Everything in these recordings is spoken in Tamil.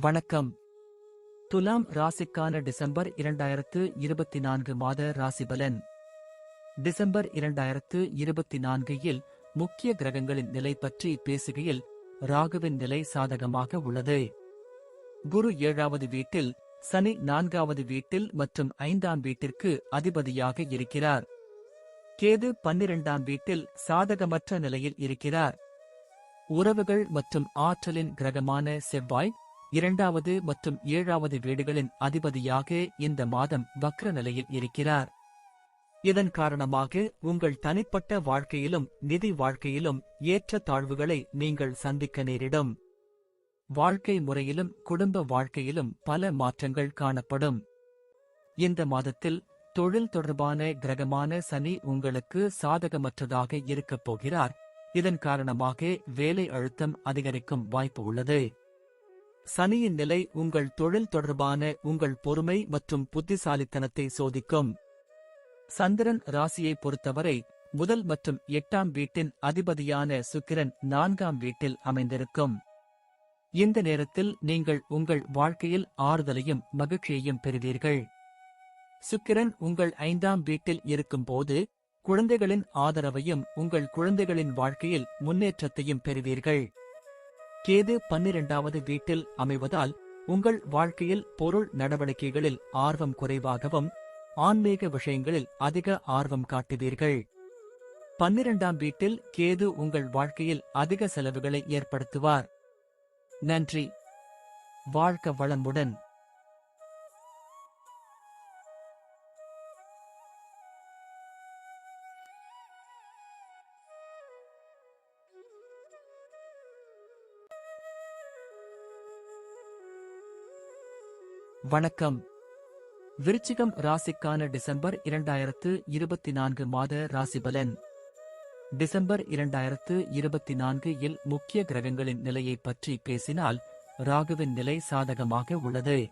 வணக்கம். துலாம் ராசிக்கான டிசம்பர் இரண்டாயிரத்து இருபத்தி நான்கு மாத ராசிபலன் டிசம்பர் இரண்டாயிரத்து இருபத்தி நான்கில் முக்கிய கிரகங்களின் நிலை பற்றி பேசுகையில் ராகுவின் நிலை சாதகமாக உள்ளது. குரு ஏழாவது வீட்டில் சனி நான்காவது வீட்டில் மற்றும் ஐந்தாம் வீட்டிற்கு அதிபதியாக இருக்கிறார். கேது பன்னிரண்டாம் வீட்டில் சாதகமற்ற நிலையில் இருக்கிறார். உறவுகள் மற்றும் ஆற்றலின் கிரகமான செவ்வாய் இரண்டாவது மற்றும் ஏழாவது வீடுகளின் அதிபதியாக இந்த மாதம் வக்ர நிலையில் இருக்கிறார். இதன் காரணமாக உங்கள் தனிப்பட்ட வாழ்க்கையிலும் நிதி வாழ்க்கையிலும் ஏற்ற தாழ்வுகளை நீங்கள் சந்திக்க நேரிடும். வாழ்க்கை முறையிலும் குடும்ப வாழ்க்கையிலும் பல மாற்றங்கள் காணப்படும். இந்த மாதத்தில் தொழில் தொடர்பான கிரகமான சனி உங்களுக்கு சாதகமற்றதாக இருக்கப் போகிறார். இதன் காரணமாக வேலை அழுத்தம் அதிகரிக்கும் வாய்ப்பு உள்ளது. சனியின் நிலை உங்கள் தொழில் தொடர்பான உங்கள் பொறுமை மற்றும் புத்திசாலித்தனத்தை சோதிக்கும். சந்திரன் ராசியை பொறுத்தவரை முதல் மற்றும் எட்டாம் வீட்டின் அதிபதியான சுக்கிரன் நான்காம் வீட்டில் அமைந்திருக்கும். இந்த நேரத்தில் நீங்கள் உங்கள் வாழ்க்கையில் ஆறுதலையும் மகிழ்ச்சியையும் பெறுவீர்கள். சுக்கிரன் உங்கள் ஐந்தாம் வீட்டில் இருக்கும்போது குழந்தைகளின் ஆதரவையும் உங்கள் குழந்தைகளின் வாழ்க்கையில் முன்னேற்றத்தையும் பெறுவீர்கள். கேது பன்னிரண்டாவது வீட்டில் அமைவதால் உங்கள் வாழ்க்கையில் பொருள் நடவடிக்கைகளில் ஆர்வம் குறைவாகவும் ஆன்மீக விஷயங்களில் அதிக ஆர்வம் காட்டுவீர்கள். பன்னிரண்டாம் வீட்டில் கேது உங்கள் வாழ்க்கையில் அதிக செலவுகளை ஏற்படுத்துவார். நன்றி. வாழ்க்க வளமுடன். வணக்கம். விருச்சிகம் ராசிக்கான டிசம்பர் இரண்டாயிரத்து இருபத்தி நான்கு மாத ராசிபலன் டிசம்பர் இரண்டாயிரத்து இருபத்தி நான்கு இல் முக்கிய கிரகங்களின் நிலையை பற்றி பேசினால் ராகுவின் நிலை சாதகமாக உள்ளது.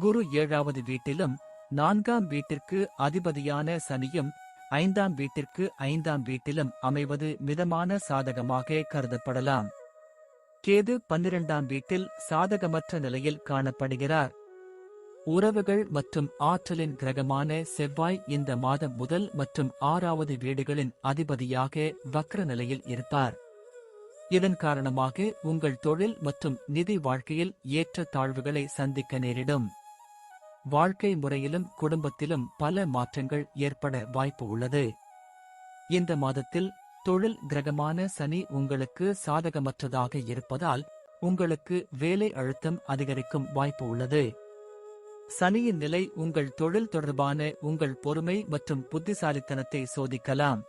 குரு ஏழாவது வீட்டிலும் நான்காம் வீட்டிற்கு அதிபதியான சனியும் ஐந்தாம் வீட்டிற்கு ஐந்தாம் வீட்டிலும் அமைவது மிதமான சாதகமாக கருதப்படலாம். கேது பன்னிரண்டாம் வீட்டில் சாதகமற்ற நிலையில் காணப்படுகிறார். உறவுகள் மற்றும் ஆற்றலின் கிரகமான செவ்வாய் இந்த மாதம் முதல் மற்றும் ஆறாவது வீடுகளின் அதிபதியாக வக்ர நிலையில் இருப்பார். இதன் காரணமாக உங்கள் தொழில் மற்றும் நிதி வாழ்க்கையில் ஏற்ற தாழ்வுகளை சந்திக்க நேரிடும். வாழ்க்கை முறையிலும் குடும்பத்திலும் பல மாற்றங்கள் ஏற்பட வாய்ப்பு உள்ளது. இந்த மாதத்தில் தொழில் கிரகமான சனி உங்களுக்கு சாதகமற்றதாக இருப்பதால் உங்களுக்கு வேலை அழுத்தம் அதிகரிக்கும் வாய்ப்பு உள்ளது. சனியின் நிலை உங்கள் தொழில் தொடர்பான உங்கள் பொறுமை மற்றும் புத்திசாலித்தனத்தை சோதிக்கலாம்.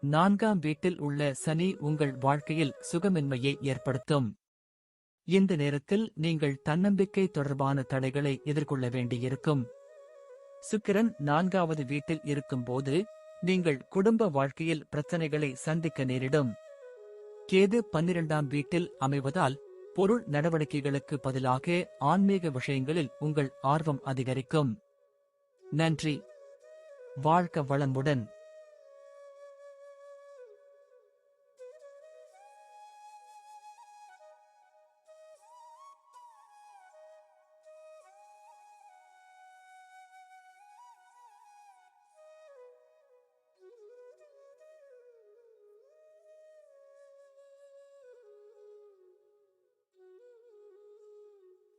நான்காம் வீட்டில் உள்ள சனி உங்கள் வாழ்க்கையில் சுகமின்மையை ஏற்படுத்தும். இந்த நேரத்தில் நீங்கள் தன்னம்பிக்கை தொடர்பான தடைகளை எதிர்கொள்ள வேண்டியிருக்கும். சுக்கிரன் நான்காவது வீட்டில் இருக்கும்போது நீங்கள் குடும்ப வாழ்க்கையில் பிரச்சனைகளை சந்திக்க நேரிடும். கேது பன்னிரண்டாம் வீட்டில் அமைவதால் பொருள் நடவடிக்கைகளுக்கு பதிலாக ஆன்மீக விஷயங்களில் உங்கள் ஆர்வம் அதிகரிக்கும். நன்றி. வாழ்க்க வளமுடன்.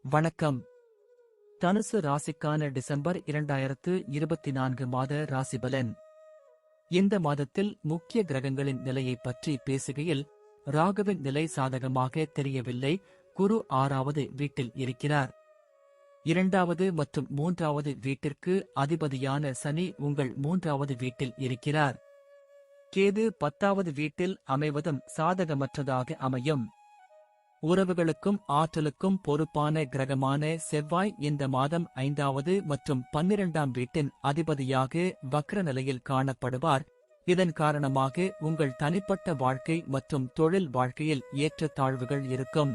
வணக்கம். தனுசு ராசிக்கான டிசம்பர் இரண்டாயிரத்து இருபத்தி நான்கு மாத ராசிபலன் இந்த மாதத்தில் முக்கிய கிரகங்களின் நிலையை பற்றி பேசுகையில் ராகுவின் நிலை சாதகமாக தெரியவில்லை. குரு ஆறாவது வீட்டில் இருக்கிறார். இரண்டாவது மற்றும் மூன்றாவது வீட்டிற்கு அதிபதியான சனி உங்கள் மூன்றாவது வீட்டில் இருக்கிறார். கேது பத்தாவது வீட்டில் அமைவதும் சாதகமற்றதாக அமையும். உறவுகளுக்கும் ஆற்றலுக்கும் பொறுப்பான கிரகமான செவ்வாய் இந்த மாதம் ஐந்தாவது மற்றும் பன்னிரண்டாம் வீட்டின் அதிபதியாக வக்ர நிலையில் காணப்படுவார். இதன் காரணமாக உங்கள் தனிப்பட்ட வாழ்க்கை மற்றும் தொழில் வாழ்க்கையில் ஏற்ற தாழ்வுகள் இருக்கும்.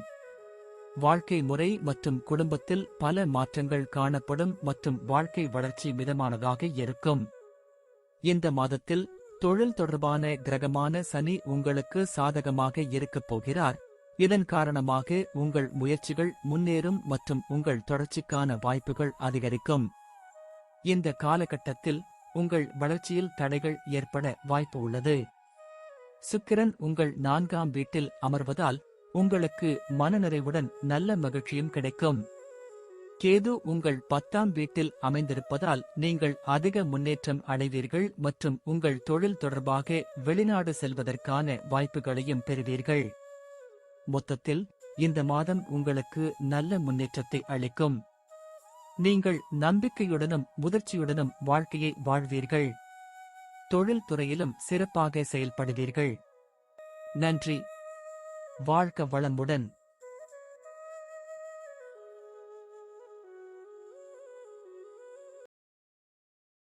வாழ்க்கை முறை மற்றும் குடும்பத்தில் பல மாற்றங்கள் காணப்படும் மற்றும் வாழ்க்கை வளர்ச்சி மிதமானதாக இருக்கும். இந்த மாதத்தில் தொழில் தொடர்பான கிரகமான சனி உங்களுக்கு சாதகமாக இருக்கப் போகிறார். இதன் காரணமாக உங்கள் முயற்சிகள் முன்னேறும் மற்றும் உங்கள் தொடர்ச்சிக்கான வாய்ப்புகள் அதிகரிக்கும். இந்த காலகட்டத்தில் உங்கள் வளர்ச்சியில் தடைகள் ஏற்பட வாய்ப்பு உள்ளது. சுக்கிரன் உங்கள் நான்காம் வீட்டில் அமர்வதால் உங்களுக்கு மனநிறைவுடன் நல்ல மகிழ்ச்சியும் கிடைக்கும். கேது உங்கள் பத்தாம் வீட்டில் அமைந்திருப்பதால் நீங்கள் அதிக முன்னேற்றம் அடைவீர்கள் மற்றும் உங்கள் தொழில் தொடர்பாக வெளிநாடு செல்வதற்கான வாய்ப்புகளையும் பெறுவீர்கள். மொத்தத்தில் இந்த மாதம் உங்களுக்கு நல்ல முன்னேற்றத்தை அளிக்கும். நீங்கள் நம்பிக்கையுடனும் முதிர்ச்சியுடனும் வாழ்க்கையை வாழ்வீர்கள். தொழில் துறையிலும் சிறப்பாக செயல்படுவீர்கள். நன்றி. வாழ்க வளமுடன்.